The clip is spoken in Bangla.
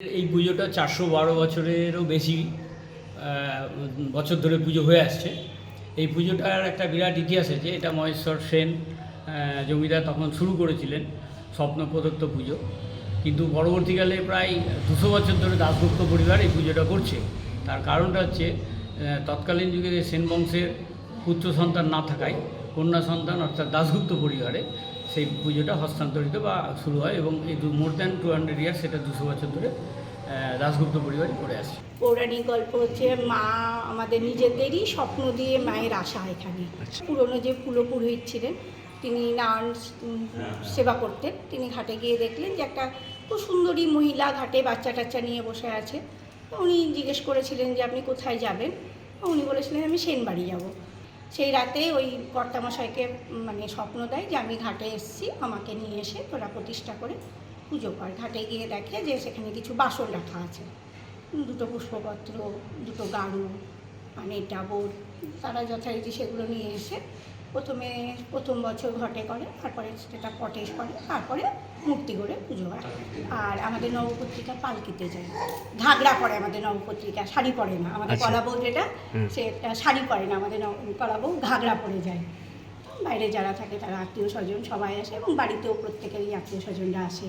এই পুজোটা চারশো বারো বছরেরও বেশি বছর ধরে পুজো হয়ে আসছে। এই পুজোটার একটা বিরাট ইতিহাস আছে, এটা মহেশ্বর সেন জমিদার তখন শুরু করেছিলেন স্বপ্ন প্রদত্ত পুজো। কিন্তু পরবর্তীকালে প্রায় দুশো বছর ধরে দাসগুপ্ত পরিবার এই পুজোটা করছে। তার কারণটা হচ্ছে তৎকালীন যুগে সেন বংশের পুত্র সন্তান না থাকায়, কন্যা সন্তান অর্থাৎ দাসগুপ্ত পরিবারে সেই পুজোটা হস্তান্তরিত বা শুরু হয় এবং এই more than two hundred year সেটা দুশো বছর ধরে আহ, দাশগুপ্ত পরিবারই করে আসছে। পৌরাণিক গল্প হচ্ছে মা আমাদের নিজেদেরই স্বপ্ন দিয়ে মায়ের আশা এখানে। পুরনো যে পুলো পুরোহিত ছিলেন তিনি নান সেবা করতেন। তিনি ঘাটে গিয়ে দেখলেন যে একটা খুব সুন্দরী মহিলা ঘাটে বাচ্চা টাচ্চা নিয়ে বসে আছে। উনি জিজ্ঞেস করেছিলেন যে আপনি কোথায় যাবেন? উনি বলেছিলেন আমি সেনবাড়ি যাব। সেই রাতে ওই কর্তামশাইকে মানে স্বপ্ন দেয় যে আমি ঘাটে এসেছি, আমাকে নিয়ে এসে তোরা প্রতিষ্ঠা করে পুজো কর। ঘাটে গিয়ে দেখে যে সেখানে কিছু বাসন রাখা আছে। দুটো পুষ্পপত্র, দুটো গাড়ু মানে ডাবর তারা যথারীতি সেগুলো নিয়ে এসে প্রথমে প্রথম বছর ঘটে করে তারপরে সেটা পটে করে তারপরে মূর্তি করে পুজো হয়। আর আমাদের নবপত্রিকা পালকিতে যায়। ঘাগরা পরে আমাদের নবপত্রিকা শাড়ি পরে না। আমাদের আচ্ছা। কলাবউ যেটা সে সেটা শাড়ি পরে না। আমাদের কলাবউ ঘাগরা পরে যায়। বাইরে যারা থাকে তারা আত্মীয় স্বজন সবাই আসে এবং বাড়িতেও প্রত্যেকেরই আত্মীয় স্বজনরা আসে।